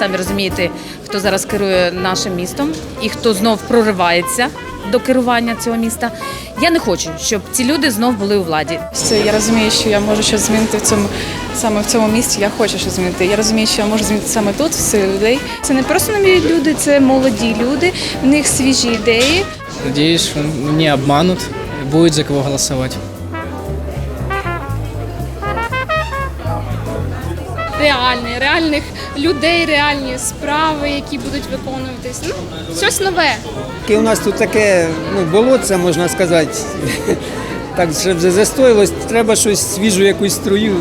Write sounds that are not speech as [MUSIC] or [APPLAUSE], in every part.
самі розумієте, хто зараз керує нашим містом і хто знов проривається до керування цього міста. Я не хочу, щоб ці люди знов були у владі. Я розумію, що я можу щось змінити в цьому саме в цьому місті. Я хочу щось змінити. Я розумію, що я можу змінити саме тут, в силі людей. Це не просто нові люди, це молоді люди. В них свіжі ідеї. Надеюсь, что не обманут, и будет за кого голосовать. реальний, реальних людей, реальні справи, які будуть виконуватись. Ну, щось нове. І у нас тут таке ну, болотце, можна сказати. [LAUGHS] Так, щоб вже застоїлось, треба щось свіжу якусь струю.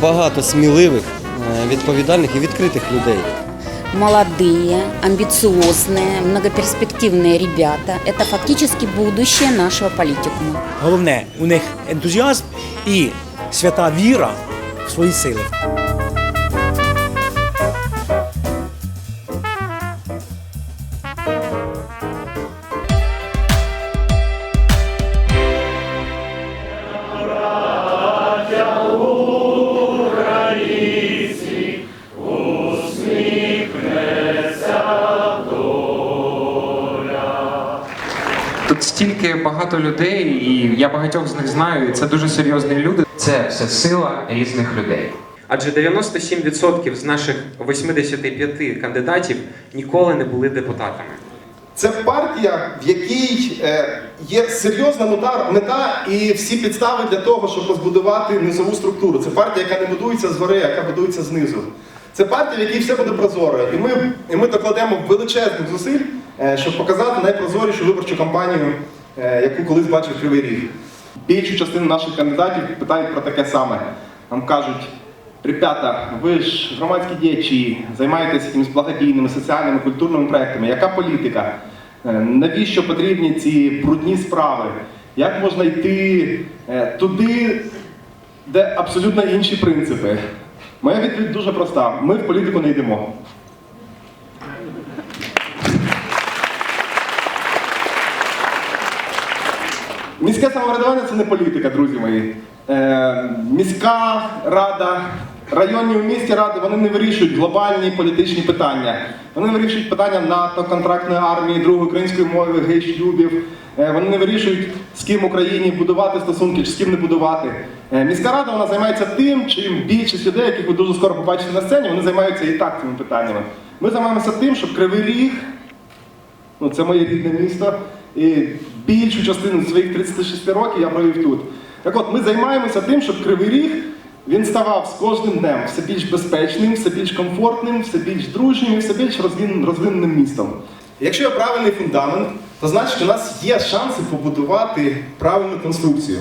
багато сміливих, е, відповідальних і відкритих людей. молодые, амбициозные, многоперспективные ребята. Это фактически будущее нашего политикума. Головне у них ентузіазм і свята віра в свої сили. Тут стільки багато людей, і я багатьох з них знаю, і це дуже серйозні люди. Це все сила різних людей. Адже 97% з наших 85 кандидатів ніколи не були депутатами. Це партія, в якій е, є серйозна мета, мета і всі підстави для того, щоб розбудувати низову структуру. Це партія, яка не будується згори, а яка будується знизу. Це партія, в якій все буде прозоро. І ми, і ми докладемо величезних зусиль, щоб показати найпрозорішу виборчу кампанію, е, яку колись бачив Кривий Ріг. Більшу частину наших кандидатів питають про таке саме. Нам кажуть, ребята, ви ж громадські діячі, займаєтесь якимись благодійними, соціальними, культурними проектами. Яка політика? Е, Навіщо потрібні ці брудні справи? Як можна йти е, туди, де абсолютно інші принципи? Моя відповідь дуже проста: ми в політику не йдемо. Міське самоврядування це не політика, друзі мої. Е, міська рада, районні у місті ради вони не вирішують глобальні політичні питання. Вони вирішують питання НАТО, контрактної армії, другої української мови, гей-шлюбів. Е, вони не вирішують, з ким Україні будувати стосунки чи з ким не будувати. Е, міська рада вона займається тим, чим більшість людей, яких ви дуже скоро побачите на сцені, вони займаються і так цими питаннями. Ми займаємося тим, щоб Кривий Ріг Ну, це моє рідне місто. І більшу частину своїх 36 років я провів тут. Так от, ми займаємося тим, щоб Кривий Ріг він ставав з кожним днем все більш безпечним, все більш комфортним, все більш дружнім і все більш розвиненим містом. Якщо є правильний фундамент, то значить що у нас є шанси побудувати правильну конструкцію.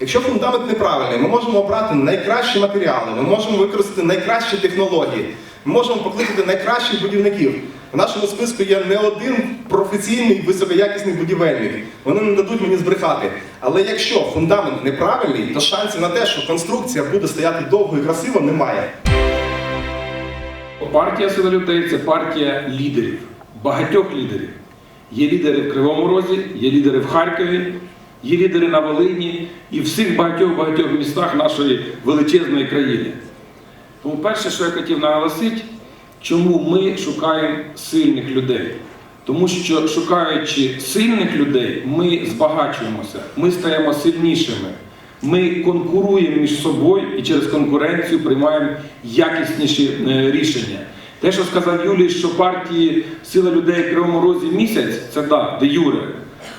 Якщо фундамент неправильний, ми можемо обрати найкращі матеріали, ми можемо використати найкращі технології, ми можемо покликати найкращих будівників. В нашому списку є не один професійний високоякісний будівельник. Вони не дадуть мені збрехати. Але якщо фундамент неправильний, то шансів на те, що конструкція буде стояти довго і красиво, немає. Партія Сила людей це партія лідерів, багатьох лідерів. Є лідери в Кривому Розі, є лідери в Харкові, є лідери на Волині і всіх багатьох-багатьох містах нашої величезної країни. Тому перше, що я хотів наголосити, чому ми шукаємо сильних людей. Тому що шукаючи сильних людей, ми збагачуємося, ми стаємо сильнішими. Ми конкуруємо між собою і через конкуренцію приймаємо якісніші е, рішення. Те, що сказав Юлій, що партії Сила людей в Кривому Розі місяць, це да, де юре.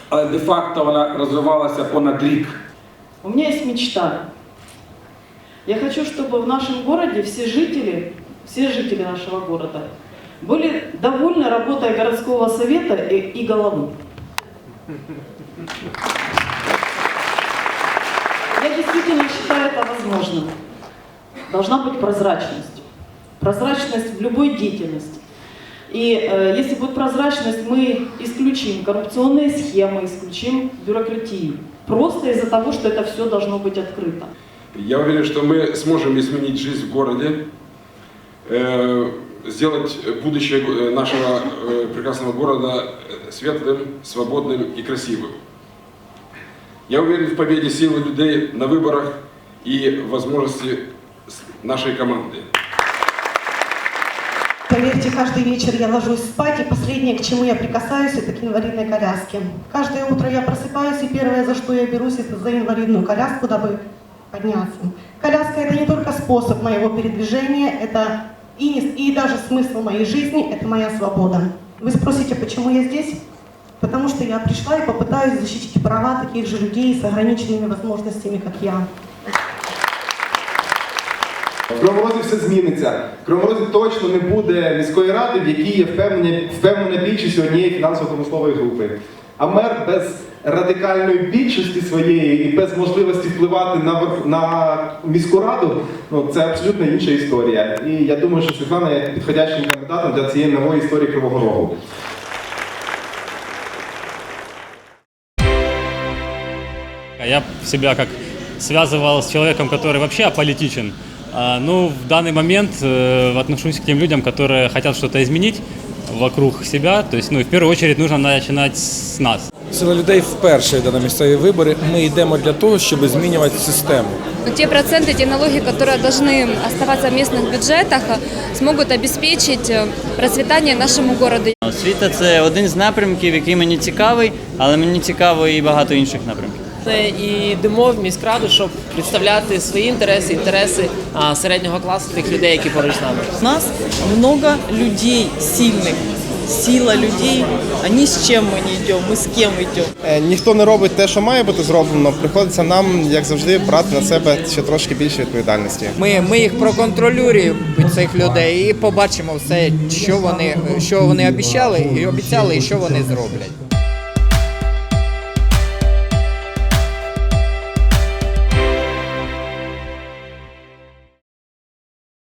Але де-факто вона розвивалася понад рік. У меня есть мечта. Я хочу, чтобы в нашем городе все жители, все жители нашего города были довольны работой городского совета и, и головы. Я действительно считаю это возможным. Должна быть прозрачность. Прозрачность в любой деятельности. И э, если будет прозрачность, мы исключим коррупционные схемы, исключим бюрократию. Просто из-за того, что это все должно быть открыто. Я уверен, что мы сможем изменить жизнь в городе, сделать будущее э, нашего э, прекрасного города э, светлым, свободным и красивым. Я уверен в победе силы людей на выборах и возможности нашої команди. Поверьте, каждый вечер я ложусь спать, и последнее, к чему я прикасаюсь, это к инвалидной коляске. Каждое утро я просыпаюсь, и первое, за что я берусь, это за инвалидную коляску, дабы подняться. Коляска – это не только способ моего передвижения, это и, не- и даже смысл моей жизни, это моя свобода. Вы спросите, почему я здесь? Потому что я пришла и попытаюсь защитить права таких же людей с ограниченными возможностями, как я. В Кривому Розі все зміниться. В Кривому Розі точно не буде міської ради, в якій є впевнення, впевнена більшість однієї фінансово-промислової групи. А мер без радикальної більшості своєї і без можливості впливати на, верх- на міську раду, ну це абсолютно інша історія. І я думаю, що Світлана є підходящим кандидатом для цієї нової історії Кривого Рогу. Я себя как связывал с человеком, который вообще аполитичен. А, Ну, в данный момент э, отношусь к тем людям, которые хотят что-то изменить вокруг себя. То есть, ну, в первую очередь нужно начинать с нас. Сила людей вперше йде на місцеві вибори. Ми йдемо для того, щоб змінювати систему. Те проценты, те налоги, которые должны оставаться в местных бюджетах, смогут обеспечить процветание нашему городу. Освіта це один з напрямків, який мені цікавий, але мені цікаво і багато інших напрямків. І йдемо в міськраду, щоб представляти свої інтереси, інтереси а, середнього класу тих людей, які поруч з нами. У нас много людей сильных. Сила людей, А ні з чим ми не йдемо, ми з ким йдемо. Е, Ніхто не робить те, що має бути зроблено. Приходиться нам, як завжди, брати на себе ще трошки більше відповідальності. Ми, ми їх проконтролюємо цих людей і побачимо все, що вони, що вони обіцяли, і обіцяли, і що вони зроблять.